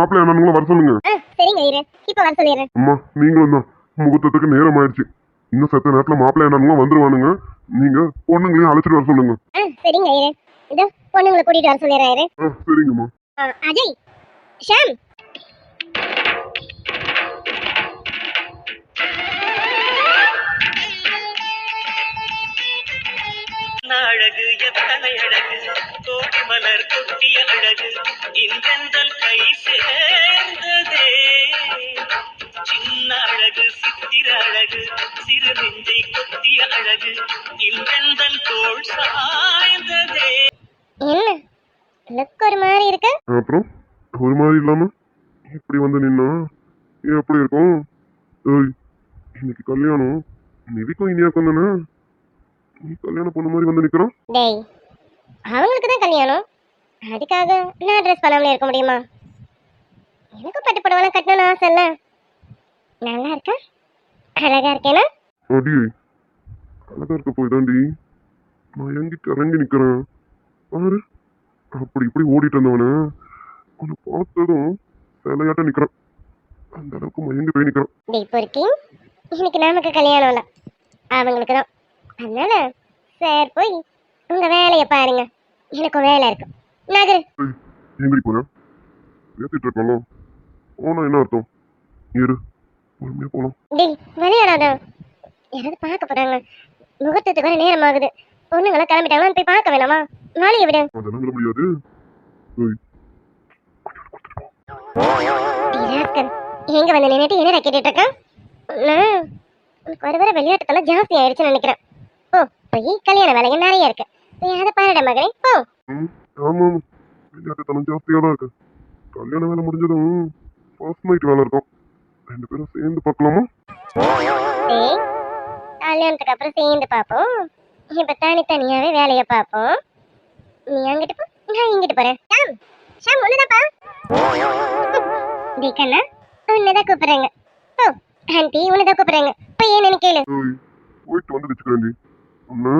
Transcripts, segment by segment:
மாப்பிள்ளை என்னன்னு வர சொல்லுங்க. ஆ சரிங்க ஐயரு. இப்போ வர சொல்லிடுறேன். அம்மா நீங்களும் தான் முகூர்த்தத்துக்கு நேரம் ஆயிடுச்சு இன்னும் சத்த நேரத்துல மாப்பிள்ளை என்னன்னு வந்துருவானுங்க. நீங்க பொண்ணுங்களையும் அழைச்சிட்டு வர சொல்லுங்க. ஆ சரிங்க ஐயரு. இதோ பொண்ணுங்களை கூட்டிட்டு வர ஆ சரிங்கம்மா. அஜய் ஷாம். அழகு எத்தனை அழகு கோடி மலர் கொட்டிய அழகு இன்றெந்தல் கை சேர்ந்ததே. சின்ன அழகு சித்திர அழகு சிறு நெஞ்சை கொத்திய அழகு இன்றெந்தல் தோள் சாய்ந்ததே. என்ன? லுக் ஒரு மாதிரி இருக்கு? அப்புறம்? ஒரு மாதிரி இல்லாம? இப்படி வந்து நின்னா? எப்படி இருக்கும் ஏய் இன்னைக்கு கல்யாணம் நிதிக்கும் இனியாக்கும் தானே? நீ கல்யாணம் பொண்ணு மாதிரி வந்து நிக்கிறான்? டேய் அவங்களுக்கு தான் கல்யாணம். அதுக்காக நான் ட்ரெஸ் பண்ணாமலே இருக்க முடியுமா? எனக்கு பட்டு புடவைலாம் கட்டணும்னு ஆசை இல்லை. நல்லா இருக்கா? அழகா இருக்கேனா? அடி அழகா இருக்க போய் தாண்டி நான் எங்கிட்டு இறங்கி நிக்கிறேன். பாரு அப்படி இப்படி ஓடிட்டு இருந்தவன. உன்னை பார்த்ததும் சிலையாட்ட நிக்கிறேன். அந்த அளவுக்கு மயங்கி போய் நிக்கிறேன். டேய் பொறுக்கி இன்னைக்கு நமக்கு கல்யாணம் இல்லை. அவங்களுக்கு தான் அதனால சார் போய் உங்க வேலையை பாருங்க. எனக்கு வேலை இருக்கு. நகரு. எங்கடி போறேன் பேசிட்டு இருக்கோம்ல. போனா என்ன அர்த்தம்? இரு. பொறுமையா போலாம். டேய் விளையாடாத. யாராவது பார்க்க போறாங்க. முகூர்த்தத்துக்கு வர நேரம் ஆகுது. பொண்ணுங்களாம் கிளம்பிட்டாங்களான்னு போய் பார்க்க வேணாமா? நாளைக்கு விடு. அதெல்லாம் விட முடியாது. எங்க வந்து நின்னுட்டு என்ன கேட்டுட்டு இருக்கான் உனக்கு வர வர விளையாட்டுத்தெல்லாம் ஜாஸ்தி ஆயிடுச்சுன்னு நினைக்கிறேன். ஓ போய் கல்யாண வேலைங்க நிறைய இருக்கு. போய் அதை பாருட மகனே போ. ம், ஆமா ஆமா. விளையாட்டுத்தனம் ஜாஸ்தியா தான் இருக்கு. கல்யாண வேலை முடிஞ்சதும் ஃபர்ஸ்ட் நைட் வேலை இருக்கும். ரெண்டு பேரும் சேர்ந்து பார்க்கலாமா? டேய் கல்யாணத்துக்கு அப்புறம் சேர்ந்து பார்ப்போம். இப்ப தனித்தனியாவே வேலையை பார்ப்போம். நீ அங்கிட்டு போ நான் இங்கிட்டு போறேன். ஷாம் ஷாம் ஒண்ணுதாப்பா டேய் கண்ணா உன்னதான் கூப்பிடுறாங்க. ஓ ஆண்டி உன்னதான் கூப்பிடுறாங்க. போய் என்னன்னு கேளு. ஏய், போயிட்டு வந்து வச்சுக்கிறேன்டி. அண்ணா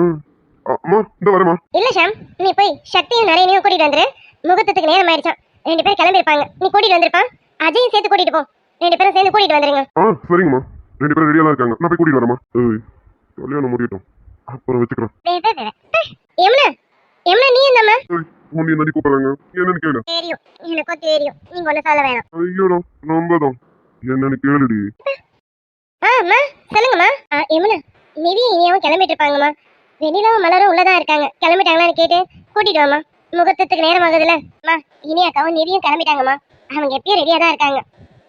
அ- அம்மா இந்த வரேம்மா. இல்ல ஷாம். நீ போய் சக்தியும் நரேனையும் கூட்டிட்டு வந்துரு. முகூர்த்தத்துக்கு நேரம் ஆயிடுச்சான் ரெண்டு பேரும் கிளம்பிருப்பாங்க. நீ கூட்டிட்டு வந்திருப்பான் அஜயும் சேர்த்து கூட்டிட்டு போ. ரெண்டு பேரும் சேர்ந்து கூட்டிட்டு வந்துருங்க. ஆ சரிங்கம்மா. ரெண்டு பேரும் ரெடியாக தான் இருக்காங்க. நான் போய் கூட்டிட்டு வரேம்மா. ஏய் கல்யாணம் முடியட்டும். அப்புறம் வச்சுக்கிறேன். நீ என்னம்மா? உன்னை நடி கூப்பிடுறாங்க? என்னன்னு கேளு. தெரியும். எனக்கும் தெரியும். நீங்க ஒண்ணு சொல்ல வேணாம். ஐயோடா நம்ம தான் என்னன்னு கேளுடி. ஆ அம்மா சொல்லுங்கம்மா. ஆ யமுனா நிவி இனியாவும் கிளம்பிட்டு இருப்பாங்கம்மா வெண்ணிலாவும் மலரும் உள்ளதா இருக்காங்க. கிளம்பிட்டாங்களான்னு கேட்டு கூட்டிட்டு வாம்மா. முகூர்த்தத்துக்கு நேரம் ஆகுதுல்ல. அம்மா இனியாக்காவும் நிவியும் கிளம்பிட்டாங்கம்மா. அவங்க எப்பயும் ரெடியா தான் இருக்காங்க.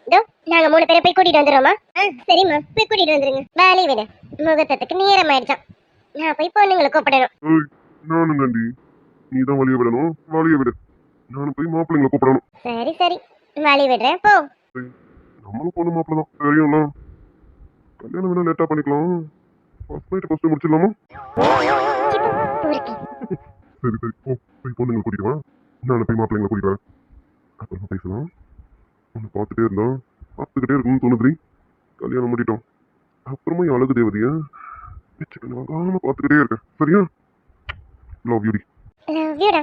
இதோ நாங்க மூணு பேரை போய் கூட்டிட்டு வந்துடுவோம்மா ஆ சரிம்மா. போய் கூட்டிட்டு வந்துருங்க. வேலையை விடு. முகூர்த்தத்துக்கு நேரம் ஆயிடுச்சான் நான் போய் பொண்ணுங்களை கூப்பிடணும். நானும் தாண்டி நீ தான் வழிய விடணும். வழிய விடு. நானும் போய் மாப்பிள்ளைங்களை கூப்பிடணும். சரி சரி. வழி விடுறேன். போ. நம்மளும் பொண்ணு மாப்பிள்ள தான். தெரியும்ல. கல்யாணம் வேணா லேட்டாக பண்ணிக்கலாம். ஃபர்ஸ்ட் நைட் ஃபர்ஸ்ட் முடிச்சிடலாமா? சரி சரி. போ போய் பொண்ணுங்களை கூட்டிட்டு வா. நான் போய் மாப்பிள்ளைங்களை கூட்டிட்டு வரேன் அப்புறமா பேசலாம். உன்னை பார்த்துட்டே இருந்தோம் பார்த்துக்கிட்டே இருக்கணும்னு தோணுதுரி கல்யாணம் முடிட்டோம் அப்புறமா என் அழகு தேவதையா வச்சுக்கணும் வாங்காம பார்த்துக்கிட்டே இருக்கேன். சரியா? லவ் யூடி லவ் யூடா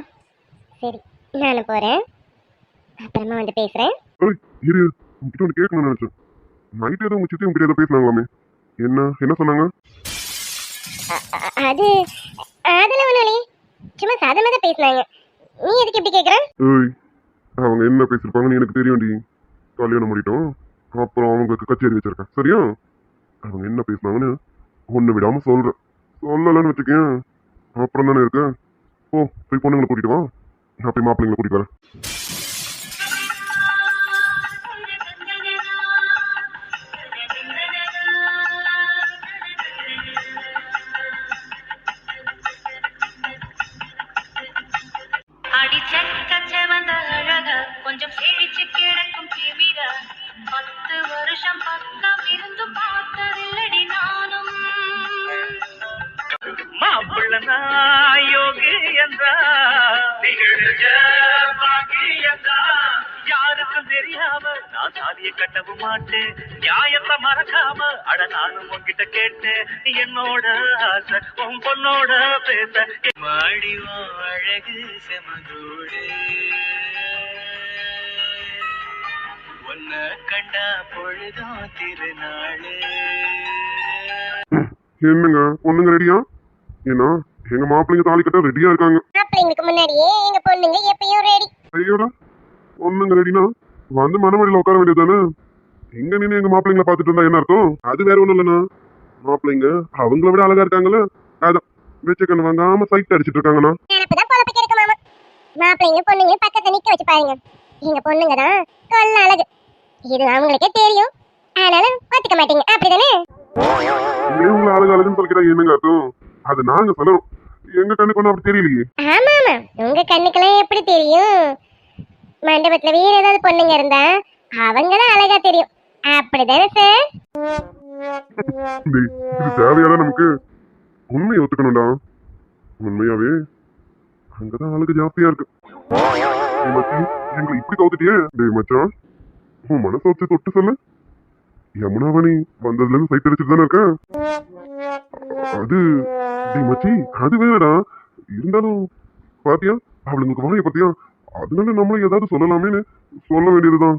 சரி நானும் போறேன். அப்புறமா வந்து பேசுறேன். ஏய் இரு. உங்ககிட்ட ஒன்று கேட்கணும்னு நினைச்சேன். நைட் ஏதோ உங்க சித்தி உங்ககிட்ட ஏதோ பேசினாங்களாமே. என்ன என்ன சொன்னாங்க? அது அதெல்லாம் ஒன்றும் சும்மா சாதமாக தான் பேசினாங்க. நீ எதுக்கு இப்படி கேட்குற ஏய் அவங்க என்ன பேசியிருப்பாங்கன்னு எனக்கு தெரியும்டி. கல்யாணம் முடிட்டோம் அப்புறம் அவங்களுக்கு கச்சேரி வச்சிருக்கேன் சரியா? அவங்க என்ன பேசினாங்கன்னு ஒன்று விடாம சொல்றேன் சொல்லலைன்னு வச்சுக்கேன் அப்புறம் தானே இருக்கேன் ஓ போய் பொண்ணுங்களை கூட்டிட்டு வா. நான் போய் மாப்பிள்ளைங்களை கூட்டிட்டு வரேன். அடிச்சக்க செவந்த அழக கொஞ்சம் சிரிச்சு கிடக்கும் திமிர பத்து வருஷம் பக்கம் இருந்து பார்த்ததில்லடி நானும். மாப்பிள்ள நாயோகி என்றா. யாருக்கும் தெரியாம நான் சாதியை கட்டவும் மாட்டேன். நியாயத்தை மறக்காம அட நானும் உன்கிட்ட கேட்டேன். என்னோட ஆசை உன் பொண்ணோட பேச. மாடி உன் அழகு செமதோடு. பொன்ன கண்டா பொழுதும் திருநாளு. என்னங்க பொண்ணுங்க ரெடியா ஏன்னா எங்க மாப்பிள்ளைங்க தாலி கட்ட ரெடியா இருக்காங்க. மாப்பிள்ளைங்களுக்கு முன்னாடியே எங்க பொண்ணுங்க எப்பயும் ரெடி ஐயோடா. பொண்ணுங்க ரெடினா? வந்து மனமடியில உட்கார வேண்டியதுதானே? எங்க நின்று எங்க மாப்பிள்ளைங்கள பாத்துட்டு இருந்தா என்ன அர்த்தம்? அது வேற ஒண்ணும் இல்லைண்ணா. மாப்பிள்ளைங்க அவங்கள விட அழகா இருக்காங்கல்ல? அதான் வெச்ச கண்ணு வாங்காம சைட் அடிச்சிட்டு இருக்காங்கண்ணா. மாப்பிள்ளைங்க பொண்ணுங்க பக்கத்துல நிக்க வச்சு பாருங்க. எங்க பொண்ணுங்க தான் கொல்ல அழகு. இது அவங்களுக்கே தெரியும். ஆனாலும் ஒத்துக்க மாட்டீங்க. அப்படிதானே? ஏன் உங்களை அழகு அழகுன்னு சொல்லிக்கிறா? என்னங்க அர்த்தம்? அது நாங்க சொல்லணும். எங்க கண்ணுக்கு ஒன்றும் அப்படி தெரியலையே. ஆமா ஆமா உங்க கண்ணுக்கெல்லாம் எப்படி தெரியும்? மண்டபத்துல வேற ஏதாவது பொண்ணுங்க இருந்தா அவங்க தான் அழகா தெரியும். அப்படிதானே சார் டேய், இது தேவையாடா நமக்கு? உண்மையை ஒத்துக்கணும்டா. உண்மையாவே அங்கதான் ஆளுக்கு ஜாஸ்தியா இருக்கு. டேய் மச்சி, எங்களை இப்படி கவுத்துட்டியே? டேய் மச்சான் உன் மனசை வச்சு தொட்டு சொல்லு. யமுனாவணி வந்ததுல இருந்து சைட் அடிச்சுட்டு தானே இருக்க? அது டேய் மச்சி அது வேறடா. இருந்தாலும் பாத்தியா? அவளுங்களுக்கு வாயை பாத்தியா? அதனால நம்மளும் ஏதாவது சொல்லலாமேன்னு சொல்ல வேண்டியதுதான்.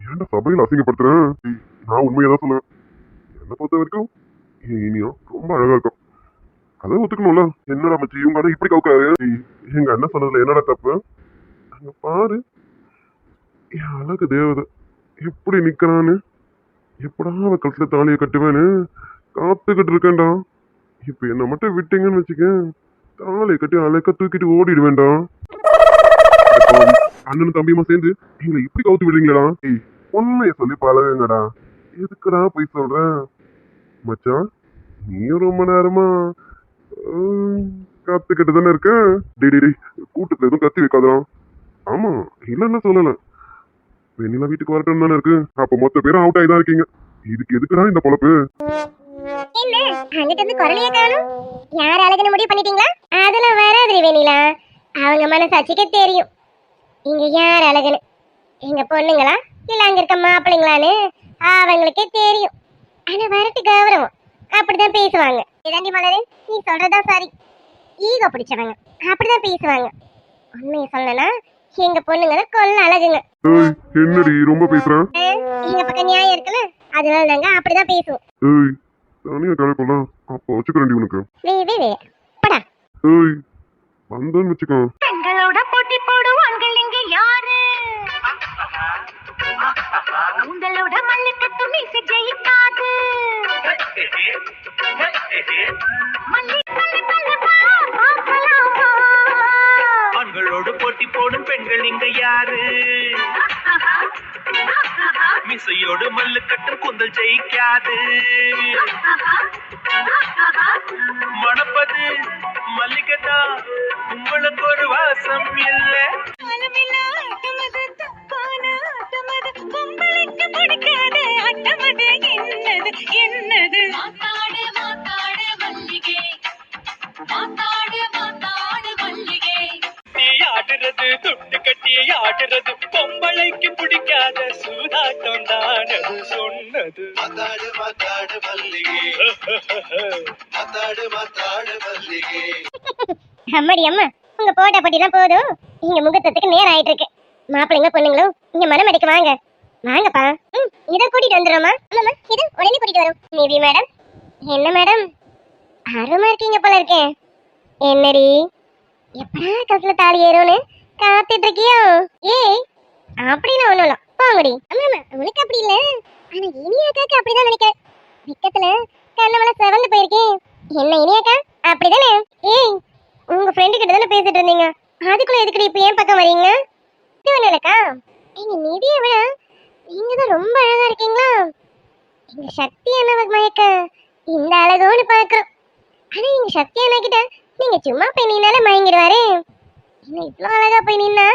ஏன்டா சபையில் அசிங்கப்படுத்துறேன் நான் உண்மையை தான் சொல்லுவேன். என்னை பொறுத்த வரைக்கும் என் இனியா ரொம்ப அழகா இருக்கும் அதை ஒத்துக்கணும்ல? என்னடா மச்சி இவங்க அண்ணன் இப்படி கவுக்காரு? எங்க அண்ணன் சொன்னதுல என்னடா தப்பு? அங்க பாரு. என் அழகு தேவதை எப்படி நிக்கிறான்னு? எப்படா அவன் கழுத்துல தாலியை கட்டுவேன்னு காத்துக்கிட்டு இருக்கேன்டா. இப்போ என்ன மட்டும் விட்டீங்கன்னு வச்சுக்க தாலியை கட்டி அழைக்க தூக்கிட்டு ஓடிடுவேன்டா. அண்ணனும் தம்பியுமா சேர்ந்து நீங்க இப்படி கவுத்து விடுறீங்களா ஏய் உண்மையை சொல்லி பழகுங்கடா. எதுக்குடா போய் சொல்றேன்? மச்சான் நீ ரொம்ப நேரமா கத்துக்கிட்டு காத்துக்கிட்டு தானே இருக்க? டிடிடி டேய், கூட்டத்துல எதுவும் கத்தி வைக்காதான் ஆமா இல்லைன்னா சொல்லல. வெண்ணிலா வீட்டுக்கு வரட்டும் தானே இருக்கு. அப்ப மொத்த பேரும் அவுட் ஆகி தான் இருக்கீங்க. இதுக்கு எதுக்குடா இந்த பொழப்பு? என்ன அங்கிட்ட இருந்து குரலையே காணும்? யார் அழகுன்னு முடிவு பண்ணிட்டீங்களா? அதெல்லாம் வராது வெண்ணிலா. அவங்க மனசாட்சிக்கே தெரியும். இங்க யார் அழகுன்னு எங்க பொண்ணுங்களா? இல்ல அங்க இருக்க மாப்பிள்ளைங்களான்னு அவங்களுக்கே தெரியும். ஆனா வரட்டு கௌரவம். அப்படிதான் பேசுவாங்க. இதாண்டி மலரு நீ சொல்றதா சரி. ஈகோ பிடிச்சவங்க. அப்படிதான் பேசுவாங்க. உண்மையை சொல்லனா எங்க பொண்ணுங்க தான் கொல்ல அழகுங்க. என்னடி ரொம்ப பேசுறேன் எங்க பக்கம் நியாயம் இருக்குல்ல? அதனால நாங்க அப்படிதான் பேசுவோம். ஏய் தனியா அப்போ வச்சுக்கிறேன்டி உனக்கு. வே வே வே படா. ஏய் வந்தோன்னு வச்சுக்கோ. போட்டி உங்களோட மல்லிக்கட்டு மீசை ஜெயிக்காது? ஆண்களோடு போட்டி போடும் பெண்கள் இங்க யாரு? மிசையோடு மல்லு கட்டும் குந்தல் ஜெயிக்காது. மணப்பது மல்லிகைதா உங்களுக்கு ஒரு வாசம் இல்லை. அம்மாடி அம்மா உங்க போட்டா பட்டிலாம் போதும். இங்க முகூர்த்தத்துக்கு நேரம் ஆயிட்டு இருக்கு மாப்பிள்ளைங்க பொண்ணுங்களும் இங்க மனம் அடிக்க வாங்க. வாங்கப்பா. ம் இதை கூட்டிட்டு வந்துடுறோமா ஆமாம்மா இது உடனே கூட்டிட்டு வரோம். நிவி மேடம்? என்ன மேடம்? ஆர்வமா இருக்கீங்க போல இருக்கேன் என்னடி? எப்படா கழுத்துல தாலி ஏறும்னு காத்துட்டு இருக்கியோ? ஏய் அப்படின்னு ஒண்ணும் இல்ல. போங்கடி. ஆமா ஆமா உனக்கு அப்படி இல்ல. ஆனா இனியாக்காக்கு அப்படிதான் நினைக்கிறேன். விக்கத்துல கண்ணமெல்லாம் செவந்து போயிருக்கேன் என்ன இனியாக்கா அப்படிதானே? ஏய் உங்க ஃப்ரெண்டு கிட்ட தானே பேசிட்டு இருந்தீங்க? அதுக்குள்ள எதுக்குடி இப்ப ஏன் பக்கம் வரீங்க? இது நீங்க இல்லக்கா நிதியை விட நீங்க தான் ரொம்ப அழகா இருக்கீங்களா? எங்க சக்தி அண்ணாவை மயக்க. இந்த அழகோன்னு பாக்குறோம். ஆனா எங்க சக்தி அண்ணா கிட்ட நீங்க சும்மா போய் நின்னாலே மயங்கிடுவாரு. என்ன இவ்வளோ அழகா போய் நின்னா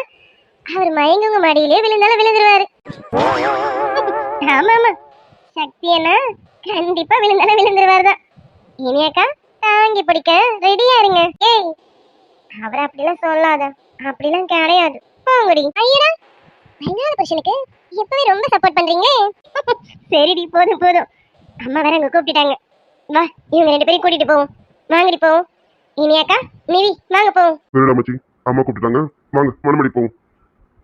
அவர் மயங்கி உங்க மடியிலே விழுந்தாலும் விழுந்துருவாரு. ஆமா ஆமா. சக்தி அண்ணா கண்டிப்பா விழுந்தாலும் விழுந்துருவாரு தான். இனியாக்கா தாங்கி பிடிக்க. ரெடியா இருங்க. ஏய் அவரை அப்படிலாம் சொல்லாத. அப்படிலாம் கிடையாது. போங்கடி. ஐயடா பதினாலு புருஷனுக்கு? எப்பவே ரொம்ப சப்போர்ட் பண்றீங்க சரிடி போதும் போதும். அம்மா வேற அங்க கூப்பிட்டுட்டாங்க. வா இவங்க ரெண்டு பேரும் கூட்டிட்டு போவோம். வாங்கடி போவோம். இனியாக்கா நிவி வாங்க போவோம். வேணுடா மச்சி அம்மா கூப்பிட்டுட்டாங்க? வாங்க மனமடி போவோம்.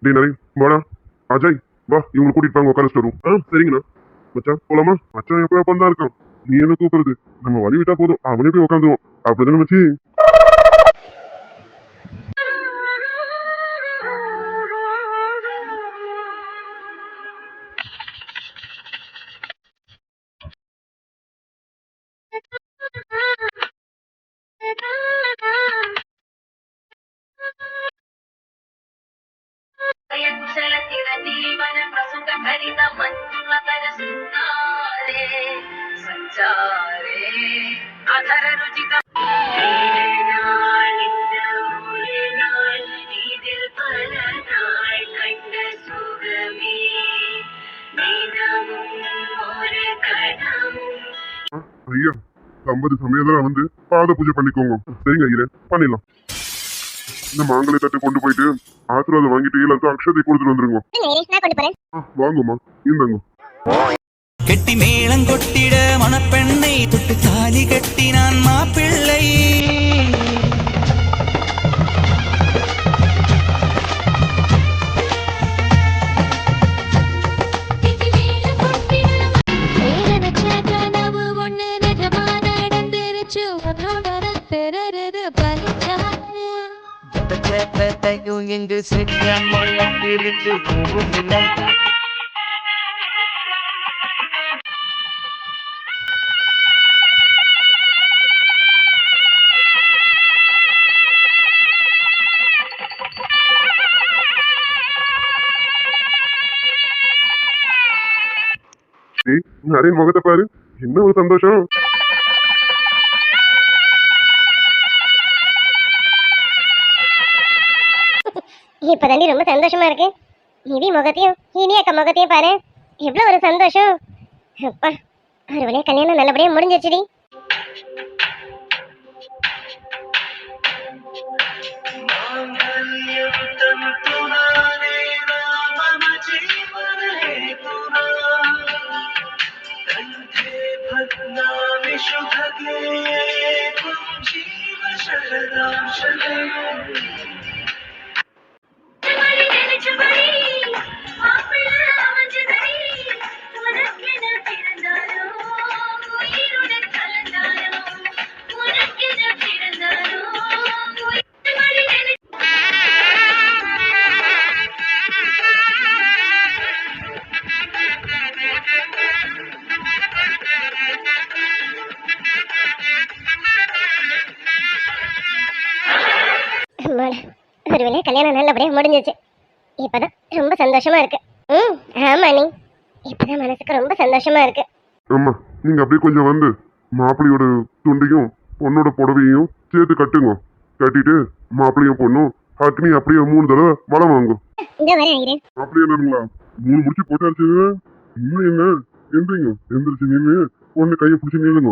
டேய் நரி வாடா. அஜய் வா இவங்க கூட்டிட்டு போங்க உட்கார வரும் ஆ சரிங்கண்ணா. மச்சான் போலாமா? மச்சான் எப்போ எப்போ தான் இருக்கான். நீ என்ன கூப்பிடுறது நம்ம வழி விட்டா போதும் அவனே போய் உட்காந்துருவோம் அப்படிதானே மச்சி ಸಂಚಾರೇ ಅಧರ ರುಚಿತ இதில் பல ஐயா ஐம்பது சமயத்தில் வந்து பாத பூஜை பண்ணிக்கோங்க. சரிங்க ஐயரே பண்ணிடலாம். இந்த மாங்கலை தட்டு கொண்டு போயிட்டு ஆசீர்வாதம் வாங்கிட்டு எல்லாருக்கும் அக்ஷதை கொடுத்துட்டு வந்துருங்க. வாங்கம்மா. இந்தாங்க. கெட்டி மேளம் கொட்டிட மணப்பெண்ணை தொட்டு தாலி கட்டினான் மாப்பிள்ளை வேற வச்ச கனவு ஒண்ணு நிஜமா நடந்துருச்சு ஏய் நிறைய முகத்தை பாரு என்ன ஒரு சந்தோஷம் இப்பதாண்டி ரொம்ப சந்தோஷமா இருக்கு நிவி முகத்தையும் இனி அக்கா முகத்தையும் பாரு எவ்வளவு ஒரு சந்தோஷம் அப்பா ஒரு கல்யாணம் நல்லபடியா முடிஞ்சிருச்சுடி शुभगे त्वं जीव शरदां शरम् வழியா கல்யாணம் நல்லபடியா முடிஞ்சிச்சு. இப்பதான் ரொம்ப சந்தோஷமா இருக்கு. ம் ஆமா நீ. இப்பதான் மனசுக்கு ரொம்ப சந்தோஷமா இருக்கு. ஆமா நீங்க அப்படியே கொஞ்சம் வந்து மாப்பிள்ளையோட துண்டையும் பொண்ணோட புடவையும் சேர்த்து கட்டுங்க. கட்டிட்டு மாப்பிள்ளையும் பொண்ணும் அக்னி அப்படியே மூணு தடவை வளம் வாங்கும் இங்க வரேன் ஐயரே. அப்படியே என்னங்களா மூணு முடிச்சு போட்டாச்சு. இன்னும் என்ன? எந்திரிங்க. எந்திரிச்சு நின்று பொண்ணு கையை பிடிச்சி நில்லுங்க.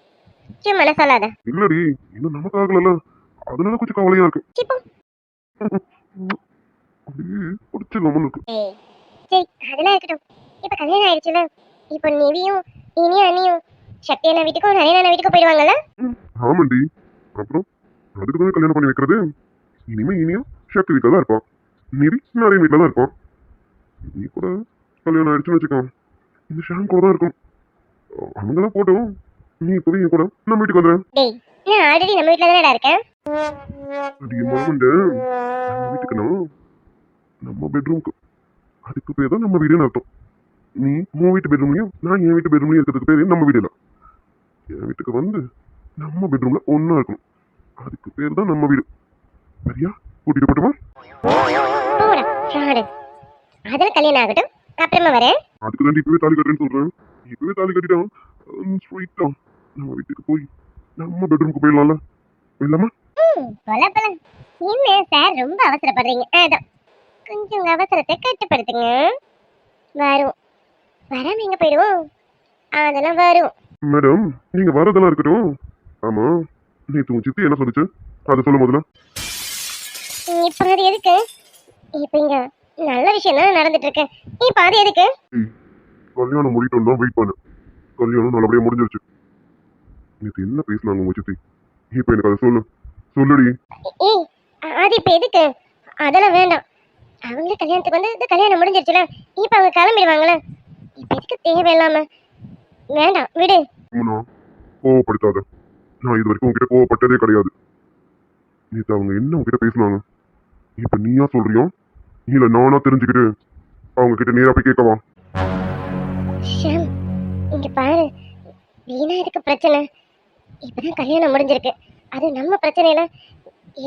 சும்மா சொல்லாத. இல்லடி இன்னும் நமக்கு ஆகல அதனால கொஞ்சம் கவலையா இருக்கு. அப்படியே பிடிச்ச ஏய் சரி அதெல்லாம் இருக்கட்டும். இப்ப கல்யாணம் ஆயிடுச்சுல. இப்போ நிவியும் இனியும் அண்ணியும் சக்தி அண்ணா வீட்டுக்கும் நரேன் அண்ணா வீட்டுக்கும் போயிடுவாங்கல்ல ஆமாண்டி. அப்புறம் அதுக்கு தான் கல்யாணம் பண்ணி வைக்கிறது? இனிமே இனியும் சக்தி வீட்டில் தான் இருப்பான் நிதி நிறைய வீட்டில் தான் இருப்பான் நீ கூட கல்யாணம் ஆயிடுச்சுன்னு வச்சுக்கோ. இந்த ஷாம் கூட தான் இருக்கும். அவங்க தான் போட்டோம். நீ இப்போ என் கூட நம்ம வீட்டுக்கு வந்துடுறேன் டேய் நான் ஆல்ரெடி நம்ம வீட்ல தானடா இருக்கேன் அதிகமாக வந்து நம்ம வீட்டுக்குனா நம்ம பெட்ரூம்க்கு அதுக்கு பேர் தான் நம்ம வீடுன்னு அர்த்தம். நீ உன் வீட்டு பெட்ரூம்லையும் நான் என் வீட்டு பெட்ரூம்லையும் இருக்கிறதுக்கு பேர் நம்ம வீடு இல்லை என் வீட்டுக்கு வந்து நம்ம பெட்ரூம்ல ஒன்றா இருக்கணும். அதுக்கு பேர் தான் நம்ம வீடு. சரியா? கூட்டிட்டு போட்டுமா? அதெல்லாம் கல்யாணம் ஆகட்டும். அப்புறமா வரேன். அதுக்கு தான் இப்பவே தாலி கட்டுறேன்னு சொல்றேன். இப்பவே தாலி கட்டிட்டான் ஸ்ட்ரைட்டா நம்ம வீட்டுக்கு போய் நம்ம பெட்ரூமுக்கு போயிடலாம்ல. இல்லாம போல போல என்ன சார் ரொம்ப அவசரப்படுறீங்க. அதான் கொஞ்சம் அவசரத்தை கட்டுப்படுத்துங்க. வரும் வராம எங்க போயிடுவோம்? அதெல்லாம் வரும் மேடம் நீங்க வரதெல்லாம் இருக்கட்டும். ஆமா நேத்து உன் சித்தி என்ன சொல்லுச்சு? அதை சொல்ல முதல்ல இப்போ அது எதுக்கு? இப்போ இங்க நல்ல விஷயம் தான் நடந்துட்டு இருக்கு இப்போ அது எதுக்கு? கல்யாணம் முடிட்டோம் தான் வெயிட் பண்ணு கல்யாணம் நல்லபடியா முடிஞ்சிருச்சு. நேத்து என்ன பேசினாங்க உங்க சித்தி? இப்ப எனக்கு அதை சொல்லு. சொல்லுடி. ஏய் அது இப்போ எதுக்கு? அதெல்லாம் வேண்டாம். அவங்களே கல்யாணத்துக்கு வந்து இது கல்யாணம் முடிஞ்சிருச்சுல இப்போ அவங்க கிளம்பிடுவாங்களே. இப்போ எதுக்கு தேவையில்லாம? வேண்டாம் விடு. அம்மனா கோவப்படுத்தாத. நான் இது வரைக்கும் உங்ககிட்ட கோவப்பட்டதே கிடையாது. நேத்து அவங்க என்ன உங்ககிட்ட பேசினாங்க? இப்ப நீயா சொல்றியா? இல்ல நானா தெரிஞ்சுக்கிட்டு அவங்க கிட்ட நேரா போய் கேட்கவா? ஷாம் இங்க பாரு. வீணா இதுக்கு பிரச்சனை? இப்பதான் கல்யாணம் முடிஞ்சிருக்கு. அது நம்ம பிரச்சனையில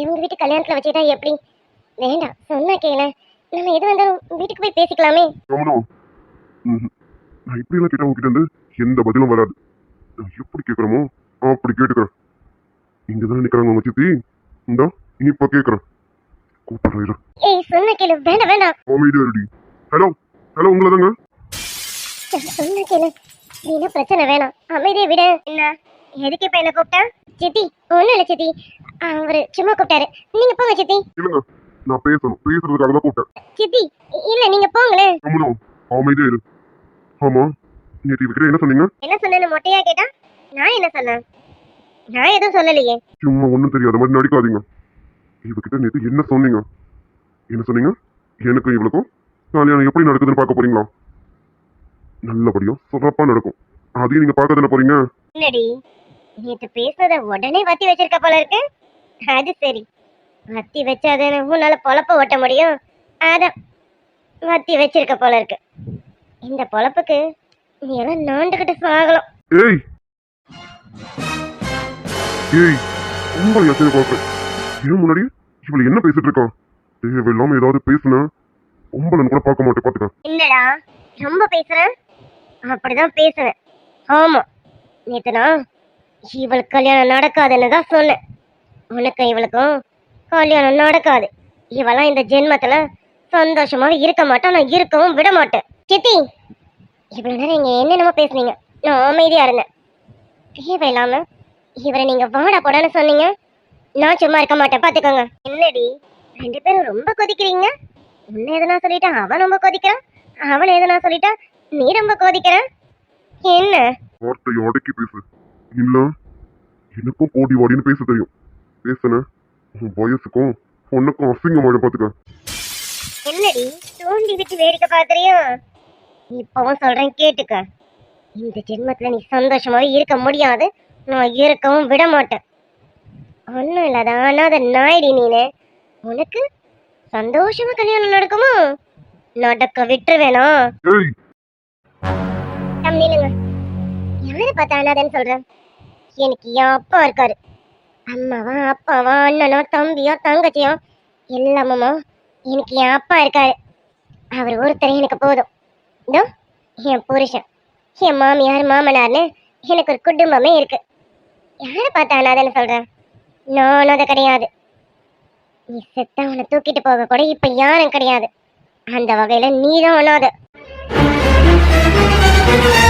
இவங்க வீட்டு கல்யாணத்துல வச்சுட்டா எப்படி? வேண்டாம் சொன்னா கேள. நம்ம எது வந்தாலும் வீட்டுக்கு போய் பேசிக்கலாமே. ரமணா. நான் இப்படி எல்லாம் கேட்டா உங்ககிட்ட இருந்து எந்த பதிலும் வராது. நான் எப்படி கேட்கறமோ அப்படி கேட்டுக்கிறேன். இங்கதான் நிக்கிறாங்க உங்க சித்தி? இந்தா இப்ப கேட்கறேன். கூப்பிடுறேன் ஏய் சொன்ன கேளு. வேண்டாம் வேண்டாம். அமைதியா ரெடி ஹலோ ஹலோ உங்களை தாங்க சொன்ன கேளு. வீணா பிரச்சனை? வேணாம். அமைதியை விடு. என்ன? எதுக்கு இப்ப என்ன கூப்பிட்டா? சித்தி ஒண்ணும் இல்ல சித்தி. அவரு சும்மா கூப்பிட்டாரு. நீங்க போங்க சித்தி. இல்லைங்க நான் பேசணும். பேசுறதுக்காக தான் கூப்பிட்டேன். சித்தி இல்ல நீங்க போங்களேன் ரமணா அமைதியா இரு. ஆமா நேற்று இவகிட்ட என்ன சொன்னீங்க? என்ன சொன்னேன்னு மொட்டையா கேட்டா? நான் என்ன சொன்னேன்? நான் எதுவும் சொல்லலையே. சும்மா ஒண்ணும் தெரியாத மாதிரி நடிக்காதீங்க. இவகிட்ட நேத்து என்ன சொன்னீங்க? என்ன சொன்னீங்க? எனக்கும் இவளுக்கும் கல்யாணம் எப்படி நடக்குதுன்னு பார்க்க போறீங்களா? நல்லபடியா சிறப்பா நடக்கும். அதையும் நீங்க பார்க்க தானே போறீங்க? நேத்து பேசுனத உடனே வத்தி வச்சிருக்க போல இருக்கு. அது சரி. வத்தி வச்சாதானே உன்னால பொழப்ப ஓட்ட முடியும். அதான் வத்தி வச்சிருக்க போல இருக்கு. இந்த பொழப்புக்கு நீ எல்லாம் நாண்டுகிட்டு சாகலாம். ஏய்! ஏய் ரொம்ப லட்சணை பார்க்குறேன் ஏன் முன்னாடி இவளை என்ன பேசிட்டு இருக்கான் தேவையில்லாம ஏதாவது பேசுனா உம்பளன் கூட பார்க்க மாட்டேன் பாத்துக்க. இல்லடா ரொம்ப பேசுறேன் அப்படிதான் பேசுவேன். ஆமா நேத்து நான் இவளுக்கு கல்யாணம் நடக்காதுன்னு தான் சொன்னேன். உனக்கும் இவளுக்கும் கல்யாணம் நடக்காது. இவெல்லாம் இந்த ஜென்மத்துல சந்தோஷமா இருக்க மாட்டான் நான் இருக்கவும் விட மாட்டேன். சித்தி இவ்வளவு நேரம் நீங்க என்னென்னமோ பேசுனீங்க. நான் அமைதியா இருந்தேன். தேவையில்லாம இவரை நீங்க வாடா போடான்னு சொன்னீங்க. நான் சும்மா இருக்க மாட்டேன் பாத்துக்கோங்க. என்னடி ரெண்டு பேரும் ரொம்ப கொதிக்கிறீங்க. உன்னை எதனா சொல்லிட்டா அவன் ரொம்ப கொதிக்கிறான். அவன் எதனா சொல்லிட்டா நீ ரொம்ப கொதிக்கிற. என்ன? வார்த்தையை அடக்கி பேசு. இல்ல. எனக்கும் போடி வாடின்னு பேச தெரியும். பேசுன. உன் வயசுக்கும் உனக்கும் அசிங்கமாயிடும் பாத்துக்க. என்னடி? தூண்டி விட்டு வேடிக்கை பார்க்கறியோ? இப்பவும் சொல்றேன் கேட்டுக்க. இந்த ஜென்மத்துல நீ சந்தோஷமாவே இருக்க முடியாது. நான் இருக்கவும் விட மாட்டேன். ஒன்றும் இல்லாத அனாத நாயடி நீனு. உனக்கு சந்தோஷமா கல்யாணம் நடக்குமா? நடக்க விட்டுருவேனா? ஏய். தம் நில்லுங்க. யாரை பார்த்தா அனாதன்னு சொல்றேன் எனக்கு என் அப்பா இருக்காரு? அம்மாவா அப்பாவா அண்ணனோ தம்பியோ தங்கச்சியோ? எல்லாமுமோ எனக்கு என் அப்பா இருக்காரு. அவர் ஒருத்தர் எனக்கு போதும். இதோ என் புருஷன் என் மாமியார் மாமனார்னு எனக்கு ஒரு குடும்பமே இருக்கு. யாரை பார்த்தா அனாதன்னு சொல்றேன்? நானும் அதை கிடையாது. நீ செத்தா உன்னை தூக்கிட்டு போக கூட இப்ப யாரும் கிடையாது. அந்த வகையில நீதான் அனாதை